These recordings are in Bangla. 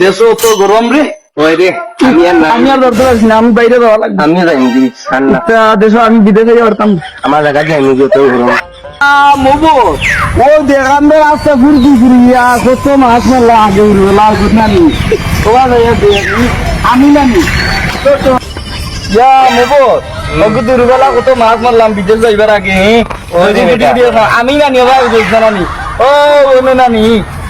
দেশও তো গরম রে। ওই রে আমি আর দরকার আছি না আমি বাইরে যাওয়া লাগবে। আমি যাইনি ঠান্ডা আমি বিদেশে পারতাম আমার জায়গা যাইনি যত গরম। মোবো। ও দেখান দে রাস্তা ঘুরকি ঘুরিয়া কত মাছ মেলা আগে উড়বে লাল কুট নানি। যাইয়া দেখি আমি নানি। মোবো ওকে দুর্বেলা কত মাছ মারলাম বিদেশ যাইবার আগে যে বেটা। ভিডিও আমি নানি ও নানি।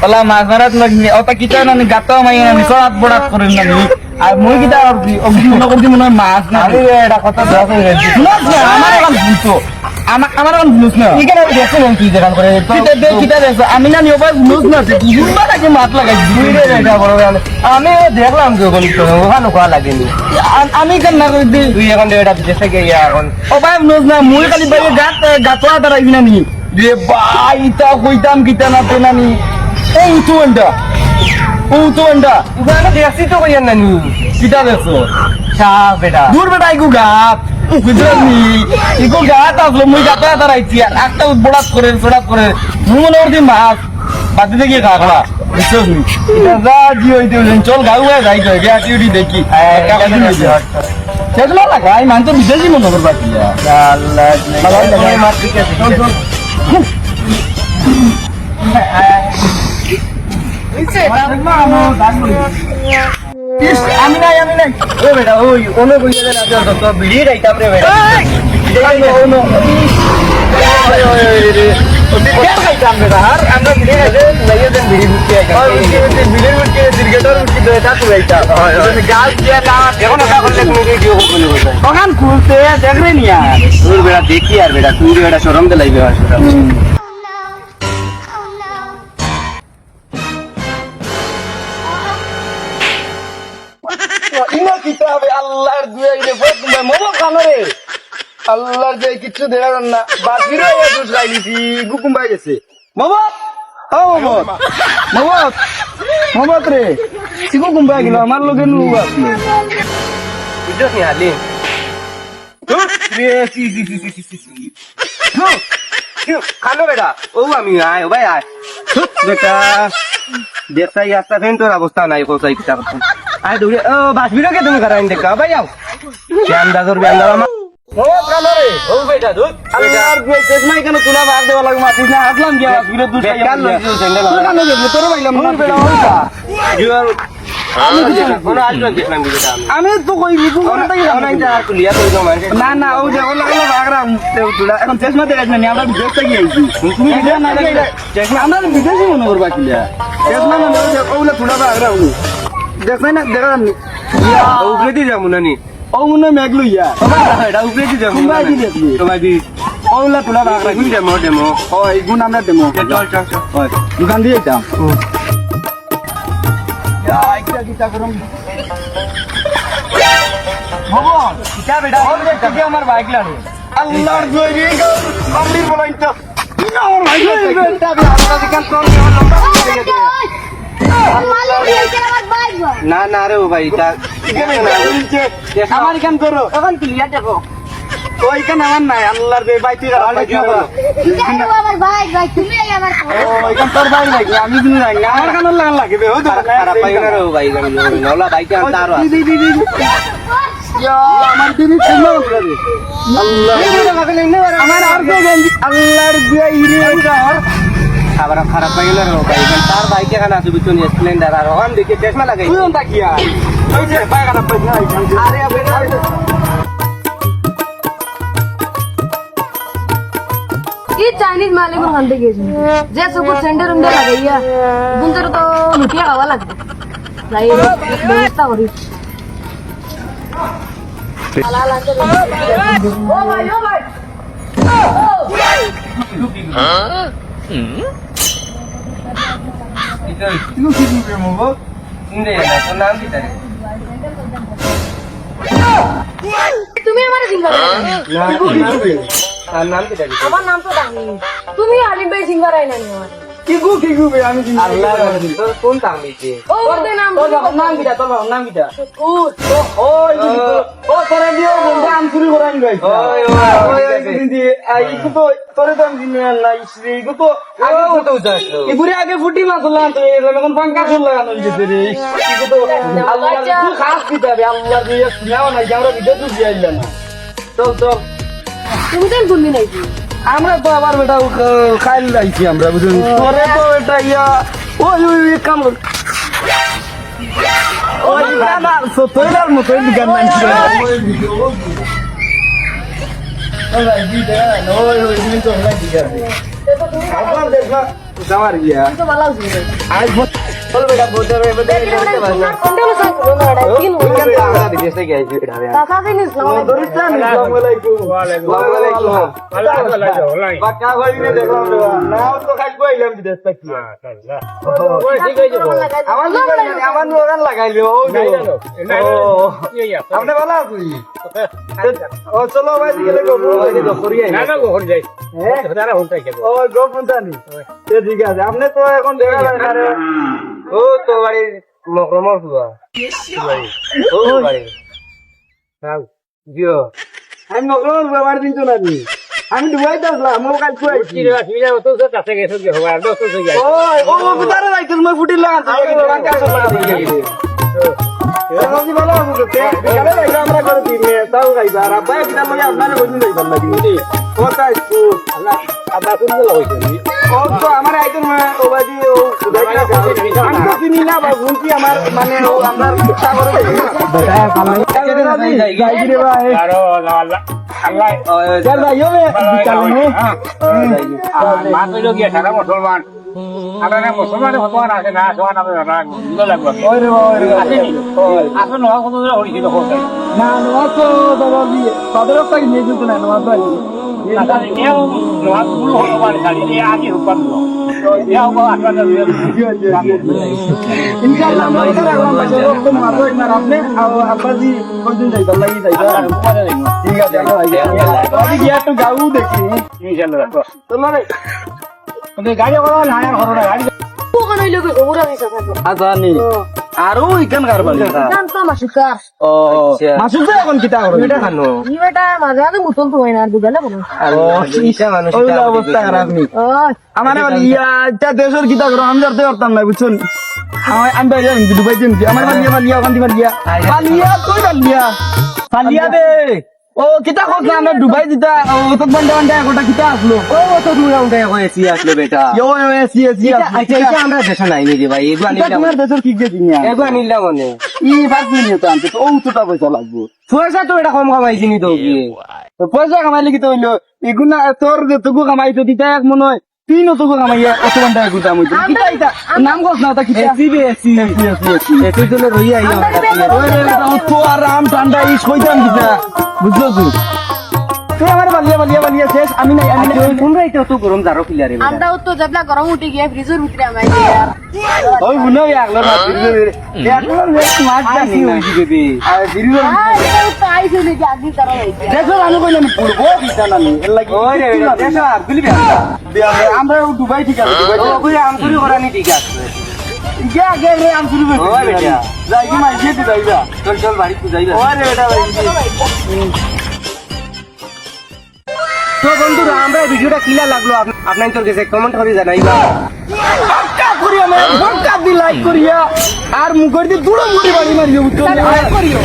ওলা মাছ মারাত নানি ওটা কিটা নানি গাতো মাই নানি সব বড়াত করে নানি আর মই কিটা অগদি মনে করছি মনে হয় মাছ না আমি এটা কথা দশ হয়ে গেছে শুনছ না আমার এখন বুঝছ আমার আমার এখন বুঝছ না। এখানে আমি দেখছি না কি দেখান করে কিটা দে কিটা দে আমি না নিও ভাই বুঝ না সে বুঝবা নাকি মাত লাগাই দুই রে এটা বড় গেল আমি দেখলাম তো কোন তো ওখানে কোয়া লাগেনি আমি কেন না কই দি তুই এখন এটা থেকে ইয়া এখন ও ভাই বুঝ না মুই খালি ভাই গাত গাতলা দাঁড়াই না নি। রে ভাই তা কইতাম কিটা না তে নানি এই উঠু এন্ডা ও উঠু এন্ডা ওখানে দেখছি তো কইয়ান নানি কিটা দেখছ সাপ বেটা দূর বেটা ইগু গাত বুঝলাম নি ইগু গাত আসলো মুই গাতলা দাঁড়াইছি আর একটা বড়াত করে ফেরাত করে মনে করছি মাছ বাদি দেখি কাকড়া বুঝছিস নি এটা যা জি হইতে হইলেন চল গাউ হয়ে যাই তো গিয়া টিউটি দেখি সেগুলো মান তো বিদেশি মনে করবা কি আল্লাহ মার ঠিক আছে চল চল ইস, আমি নাই আমি নাই ও বেটা ওই ওনো কইয়া দেন আজ তো বিড়ি রাইতাম রে বেটা আইনো, আইনো। ওই, ওই, ওই, রে। ও, কিতাবে আল্লাহর দুয়ে রে রে। আল্লাহর যে কিচ্ছু দেয়া না। বাকিরও গুকুম পাই গেছে। মোমো? ও মোমো। মোমো? রে? সিগু গুম পাই গেল? আমার লগে নু আসলো বুঝছ নি হালি? রে সি সি সি সি সি সি খানো বেটা। ভাই তোর অবস্থা নাই কোথায় কিতা করতাম। আয় দৌড়ে ও বাসবিরকে তুমি করাইন দেখা ভাই আও শ্যাম দাদুর ব্যান্ডার আমার। ও খানো রে ও বেটা দুধ আল্লাহর দুয়ে চেষ্টা কেন? তুলা ভাগ দেওয়া লাগবে মাতিস না আসলাম গিয়া। বিরোধ দুষ বেকার লই দিও স্যান্ডেল দোকানে গেছে তোর পাইলাম না। বেড়া হইতা আমি কোনো আসবে দেখলাম কি বেটা আমি। আমি তো কই করে তাই তুলিয়া তুই না না ও দেখো লাগল বাগরাম তুলা এখন চেষ্টা দেখাস না আমরা বিদেশ থেকে আইছি। তুমি বিদেশ না দেখলে আমরা বিদেশি মনে করবা কিলা চেষ্টা না ওগুলা তুলা বাগরাম দেখছ না দেখা উপরে দিয়ে যাব নানি। ও মনে মেঘলু ইয়া এটা উপরে দিয়ে যাব তোমায় তুলা ডেমো ডেমো ও আমরা হয় দোকান দিয়ে আমার বাইক লাগে আল্লাহর জয়রি মন্দির বলাই তো না না রে ও ভাই তা আমার এখান করো এখন ক্লিয়ার দেখো ওইখান আমার নাই আল্লাহর বে বাইতে ওইখান তোর ভাই লাগে আমি তুমি নাই আমার কান লাগান লাগবে ও খারাপ পাই না রে ও ভাই নলা বাইকে আমি তারও আছে। আমার দিদি শুনো আল্লাহ। আমার আর কে আল্লাহর বিয়া ইরে খাবার খারাপ হয়ে গেল রে ভাই তার ভাই কে কানা আছে বুঝছেন স্প্লেন্ডার আর ওখান দেখে চশমা লাগাই তুই ওটা কি আর ওই যে ভাই কানা পয়সা আরে ये चाइनीज़ माले को खाते गए जैसे कुछ सेंटर उमडे लगाइया बुंदर तो लुटिया हवा लग भाई व्यवस्था हो रही लाल लाल ओ भाई ओ भाई हाँ করবি মগো ইন্দে না তোর নাম কি তারে তুমি আমার সিঙ্গার তার নাম কি তারে আমার নাম তো জানি। তুমি আলিম ভাই সিঙ্গার আই নানি আমার। কিগু কিগু বে আমি চিনি আল্লাহ তোর কোন দাম দিছে ও ওদের নাম তোর বাবার নাম কিটা তোর বাবার নাম কিটা উঠ। ও ও তোরে দিও বন্ধু আম চুরি করে আনি গাইছ ওই, ওই, ওই দি ইকু তো তোরে তো আমি চিনি না ইসরে ইকু তো আগে কত উঠাস ইগুরে আগে ফুটি মাছ লাগান তো এরকম এখন পাঙ্কা চুল লাগানো হইছে রে। ইকু তো আল্লাহ তুই খাস দিতে হবে আল্লাহ দিয়ে শুনাও না আমরা ভিডিও তুই দিয়াইলা না চল চল। তুমি তো শুনবি নাকি আমরা তো আবার বেটা খাইল লাইছি আমরা বুঝুন তোরে তো এটা ইয়া ওই ওই ওই কাম ওই না তো তোর মতো দোকান ওই ওই দিন তো দেখবা যাওয়ার গিয়া তো ভালো আছে আজ বল বেটা বোতরে বেটা কন্ট্রোল সাইড করো না এটা তিন কেন টাকা দিছে কি আইছে এটা টাকা দিনিস না দরিস্তান আসসালামু আলাইকুম ওয়া আলাইকুম বাকা গলিনে দেখলাম রে নাও তো খাই দোকান লাগাইলো ও ভালো ও ভাই দিকে লেগো ভাই দিকে করি আই ও গো ফোনটানি তে আছে আপনি তো এখন দেখা যায় না রে ও তো মকরমর হুয়া ও আমি ব্যবহার দিন তো নানি আমি দুবাই তো আসলাম আমি কাল কুয়াইছি ও ও কোথায় রাইছিস মই ফুটিল লাগান তো বাঙ্কা সব লাগা দিয়ে সবজি ভালো আছে তো বিকালে রাইছে আমরা করে দিই তাও খাইবা আর আব্বা কিনা লগে আপনারে বলি যাইবার লাগি কোথায় তো আব্বা কোন গেল হইছে ও তো আমার আইতেন না বা ভুলকি আমার মানে ও আমার ইচ্ছা করে বেটা ভালো যাই রে ভাই যার ভাই ও বিকালে নে ওই রে ওই রে না নোয়া তো বাবা দিয়ে তাদের একটা নিয়ে যেত না নোয়া তো ইনশাআল্লাহ আমরা তো রাখলাম বাজে তো মারো একবার আপনি আব্বাজি কোনদিন যাইতাম লাগি যাইতাম ঠিক আছে আমি একটু গাউ দেখি চলো রে গাড়ি করা না ঘর গাড়ি ওখানে হইল কি ওরা দিছে থাকো আজানি আরও ইকান কারবার জান তো মাসুকার ও মাসুদ তো এখন কিতা করো এটা খানো ই বেটা মাঝে মাঝে মুতন তো হয় না আর দুগালে বলো আর ইসা মানুষ ওই অবস্থা খারাপ নি আমার বলি ইয়া এটা দেশের কিতা করো আমি ধরতে পারতাম না বুঝছেন আমি আমি বাইরে দুবাই যাই আমার বালিয়া ওখান দিয়ে বালিয়া বালিয়া কই বালিয়া বালিয়া দে। ও কিতা কত না আমরা ডুবাই দিতা ও তো বন্ডা বন্ডা একটা কিতা আসলো ও তো তুমি আমরা হয়েছি আসলে বেটা। ইয়ো ইয়ো এসি এসি আচ্ছা এটা আমরা দেশে নাই নি ভাই? এগো আনিলাম তোমার দেশের কি গে দিনিয়া এগুলো আনিলাম মানে। ই ফার্স্ট নিয়ে তো আনতে ও উচ্চতা পয়সা লাগবে। পয়সা তো এটা কম কামাইছি নি তো পয়সা কামাইলে কি তো হইল এগুনা তোর যে তুকু কামাইতো দিতা এক মনে হয়। তিন তুকু কামাইয়া অত ঘণ্টা এগুতা মুইতো কিতা ইতা নাম কস না তা কিতা এসি বে এসি এসি তো রই আই ওই রে বাবা, তো আরাম ঠান্ডা ইস কইতাম কিতা বুঝছ তুই তুই আমার বালিয়া বালিয়া বালিয়া শেষ আমি নাই আমি নাই কোন রাইতে তো গরম জারো কিলা রে আমরা তো জবলা গরম উঠে গিয়ে ফ্রিজের ভিতরে আমাই ইয়ার ওই বুনো আগলো না আগলো রে স্মার্ট জানি না বেবি আর বিরিও হ্যাঁ এটা তো আগে তারা হইছে কিতা দেশ আর গুলি আমরা দুবাই ঠিক আছে দুবাই ও কই আম চুরি করা নি ঠিক আছে। গিয়া গে রে আম শুরু ওই বেটা। যাই কি মাইছে যাইবা। চল চল বাড়ি যাইবা। ওরে বেটা তো বন্ধুরা আমরা ভিডিওটা কিলা লাগল? আপ- আপনার তোর কাছে কমেন্ট করে জানাইবা। বক্কা করিয়া মে বক্কা দি লাইক করিয়া। আর মুখের দি দুড়ো মুড়ি বাড়ি মারিও বুঝছ করিও।